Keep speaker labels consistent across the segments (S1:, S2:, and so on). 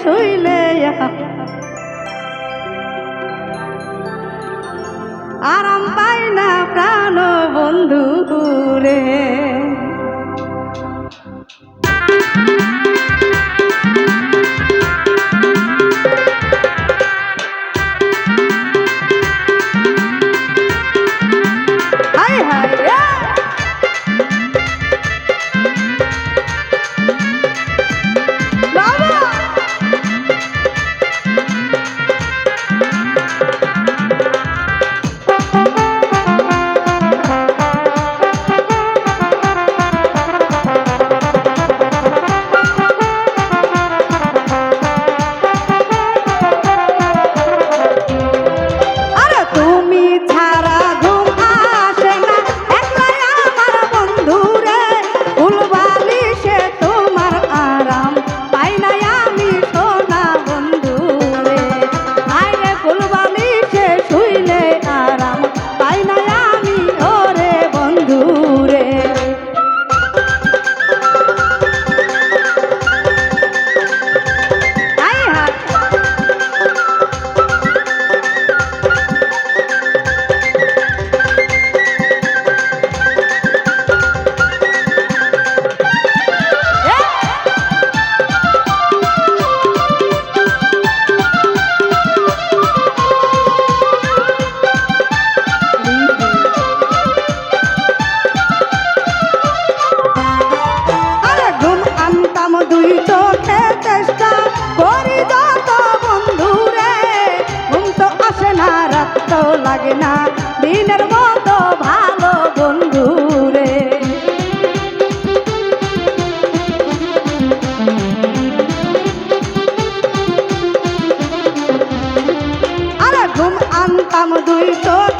S1: শুইলে আরাম পাই না প্রাণ বন্ধু রে লাগে না। দিনের মতো ভালো বন্ধু রে। আরে ঘুম আনতাম দুই চোখ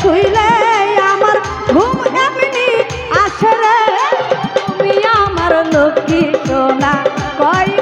S1: শুইলে আমার ঘুম এমনি আসে রে। তুমি আমার লক্ষ্মী সোনা কয়